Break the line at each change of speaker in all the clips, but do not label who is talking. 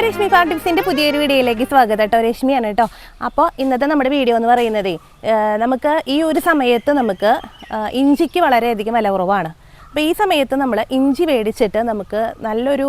Rashmi far ടിപ്സിന്റെ പുതിയൊരു വീഡിയോയിലേക്ക് സ്വാഗതം കേട്ടോ. രശ്മിയാണ് കേട്ടോ. അപ്പോൾ ഇന്നത്തെ നമ്മുടെ വീഡിയോ എന്ന് പറയുന്നത് നമുക്ക് ഈ ഒരു സമയത്ത് നമുക്ക് ഇഞ്ചിക്ക് വളരെയധികം വില കുറവാണ്. അപ്പോൾ ഈ സമയത്ത് നമ്മൾ ഇഞ്ചി മേടിച്ചിട്ട് നമുക്ക് നല്ലൊരു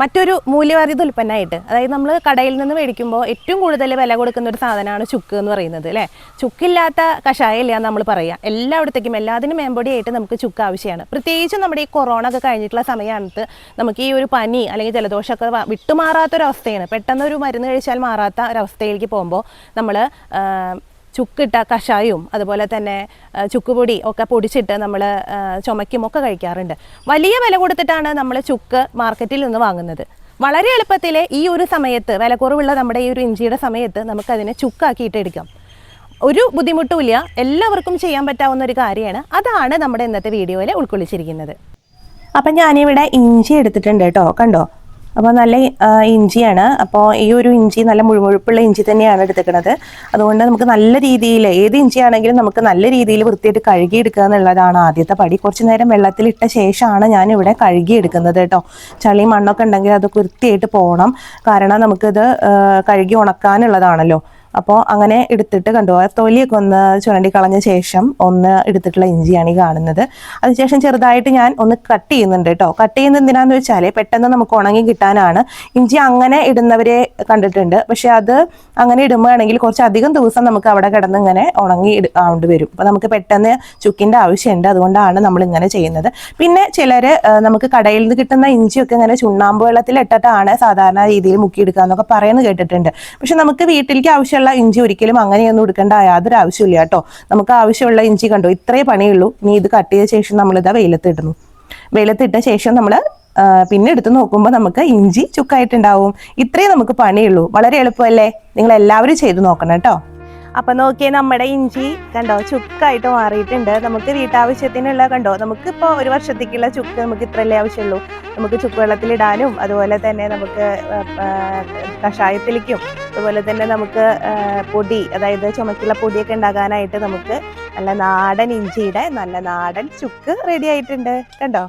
മറ്റൊരു മൂല്യവർദ്ധിത ഉൽപ്പന്നമായിട്ട് അതായത് നമ്മൾ കടയിൽ നിന്ന് മേടിക്കുമ്പോൾ ഏറ്റവും കൂടുതൽ വില കൊടുക്കുന്ന ഒരു സാധനമാണ് ചുക്ക് എന്ന് പറയുന്നത് അല്ലേ? ചുക്കില്ലാത്ത കഷായം ഇല്ല നമ്മൾ പറയുക എല്ലായിടത്തേക്കും എല്ലാത്തിനും മേമ്പൊടിയായിട്ട് നമുക്ക് ചുക്ക് ആവശ്യമാണ്. പ്രത്യേകിച്ചും നമ്മുടെ ഈ കൊറോണ ഒക്കെ കഴിഞ്ഞിട്ടുള്ള സമയത്ത് നമുക്ക് ഈ ഒരു പനി അല്ലെങ്കിൽ ജലദോഷമൊക്കെ വിട്ടുമാറാത്തൊരവസ്ഥയാണ്. പെട്ടെന്ന് ഒരു മരുന്ന് കഴിച്ചാൽ മാറാത്ത ഒരവസ്ഥയിലേക്ക് പോകുമ്പോൾ നമ്മൾ ചുക്കിട്ട കഷായവും അതുപോലെ തന്നെ ചുക്കുപൊടി ഒക്കെ പൊടിച്ചിട്ട് നമ്മൾ ചുമയ്ക്കും ഒക്കെ കഴിക്കാറുണ്ട്. വലിയ വില കൊടുത്തിട്ടാണ് നമ്മൾ ചുക്ക് മാർക്കറ്റിൽ നിന്ന് വാങ്ങുന്നത്. വളരെ എളുപ്പത്തിൽ ഈ ഒരു സമയത്ത് വിലക്കുറവുള്ള നമ്മുടെ ഈ ഒരു ഇഞ്ചിയുടെ സമയത്ത് നമുക്കതിനെ ചുക്കാക്കിയിട്ട് എടുക്കാം. ഒരു ബുദ്ധിമുട്ടുമില്ല എല്ലാവർക്കും ചെയ്യാൻ പറ്റാവുന്ന ഒരു കാര്യമാണ്. അതാണ് നമ്മുടെ ഇന്നത്തെ വീഡിയോയിൽ ഉൾക്കൊള്ളിച്ചിരിക്കുന്നത്. അപ്പം ഞാനിവിടെ ഇഞ്ചി എടുത്തിട്ടുണ്ട് കേട്ടോ കണ്ടോ? അപ്പോൾ നല്ല ഇഞ്ചിയാണ്. അപ്പോൾ ഈ ഒരു ഇഞ്ചി നല്ല മുഴുമുഴുപ്പുള്ള ഇഞ്ചി തന്നെയാണ് എടുത്തിരിക്കുന്നത് അതുകൊണ്ട് നമുക്ക് നല്ല രീതിയിൽ ഏത് ഇഞ്ചി ആണെങ്കിലും നമുക്ക് നല്ല രീതിയിൽ വൃത്തിയായിട്ട് കഴുകിയെടുക്കുക എന്നുള്ളതാണ് ആദ്യത്തെ പടി. കുറച്ച് നേരം വെള്ളത്തിലിട്ട ശേഷമാണ് ഞാനിവിടെ കഴുകിയെടുക്കുന്നത് കേട്ടോ. ചളി മണ്ണൊക്കെ ഉണ്ടെങ്കിൽ അത് വൃത്തിയായിട്ട് പോകണം. കാരണം നമുക്കിത് കഴുകി ഉണക്കാനുള്ളതാണല്ലോ. അപ്പോൾ അങ്ങനെ എടുത്തിട്ട് കണ്ടു. തൊലിയൊക്കെ ഒന്ന് ചുരണ്ടി കളഞ്ഞ ശേഷം ഒന്ന് എടുത്തിട്ടുള്ള ഇഞ്ചിയാണ് ഈ കാണുന്നത്. അതിനുശേഷം ചെറുതായിട്ട് ഞാൻ ഒന്ന് കട്ട് ചെയ്യുന്നുണ്ട് കേട്ടോ കട്ട് ചെയ്യുന്നത് എന്തിനാന്ന് വെച്ചാൽ പെട്ടെന്ന് നമുക്ക് ഉണങ്ങി കിട്ടാനാണ്. ഇഞ്ചി അങ്ങനെ ഇടുന്നവരെ കണ്ടിട്ടുണ്ട്. പക്ഷെ അത് അങ്ങനെ ഇടുമ്പോഴാണെങ്കിൽ കുറച്ച് അധികം ദിവസം നമുക്ക് അവിടെ കിടന്ന് ഇങ്ങനെ ഉണങ്ങി ആവേണ്ടി വരും. അപ്പോൾ നമുക്ക് പെട്ടെന്ന് ചുക്കിന്റെ ആവശ്യമുണ്ട്. അതുകൊണ്ടാണ് നമ്മൾ ഇങ്ങനെ ചെയ്യുന്നത്. പിന്നെ ചിലർ നമുക്ക് കടയിൽ നിന്ന് കിട്ടുന്ന ഇഞ്ചിയൊക്കെ ഇങ്ങനെ ചുണ്ണാമ്പ് വെള്ളത്തിൽ ഇട്ടിട്ടാണ് സാധാരണ രീതിയിൽ മുക്കിയെടുക്കുക എന്നൊക്കെ പറയുന്നത് കേട്ടിട്ടുണ്ട്. പക്ഷെ നമുക്ക് വീട്ടിലേക്ക് ആവശ്യമുള്ള ഇഞ്ചി ഒരിക്കലും അങ്ങനെയൊന്നും എടുക്കേണ്ട യാതൊരു ആവശ്യമില്ല കേട്ടോ. നമുക്ക് ആവശ്യമുള്ള ഇഞ്ചി കണ്ടോ? ഇത്രേ പണിയുള്ളൂ. ഇനി ഇത് കട്ട് ചെയ്ത ശേഷം നമ്മളിതാ വെയിലത്തിടുന്നു വെയിലത്തിട്ട ശേഷം നമ്മൾ പിന്നെ എടുത്ത് നോക്കുമ്പോൾ നമുക്ക് ഇഞ്ചി ചുക്കായിട്ടുണ്ടാവും. ഇത്രേ നമുക്ക് പണിയുള്ളൂ. വളരെ എളുപ്പമല്ലേ? നിങ്ങൾ എല്ലാവരും ചെയ്ത് നോക്കണം കേട്ടോ. അപ്പൊ നോക്കിയേ നമ്മുടെ ഇഞ്ചി കണ്ടോ ചുക്കായിട്ട് മാറിയിട്ടുണ്ട്. നമുക്ക് വീട്ടാവശ്യത്തിനുള്ള കണ്ടോ നമുക്ക് ഇപ്പോൾ ഒരു വർഷത്തേക്കുള്ള ചുക്ക് നമുക്ക് ഇത്രയല്ലേ ആവശ്യമുള്ളൂ. നമുക്ക് ചുക്ക് വെള്ളത്തിലിടാനും അതുപോലെ തന്നെ നമുക്ക് കഷായത്തിലേക്കും അതുപോലെ തന്നെ നമുക്ക് പൊടി അതായത് ചുമക്കുള്ള പൊടിയൊക്കെ ഉണ്ടാകാനായിട്ട് നമുക്ക് നല്ല നാടൻ ഇഞ്ചിയുടെ നല്ല നാടൻ ചുക്ക് റെഡി ആയിട്ടുണ്ട്. കണ്ടോ?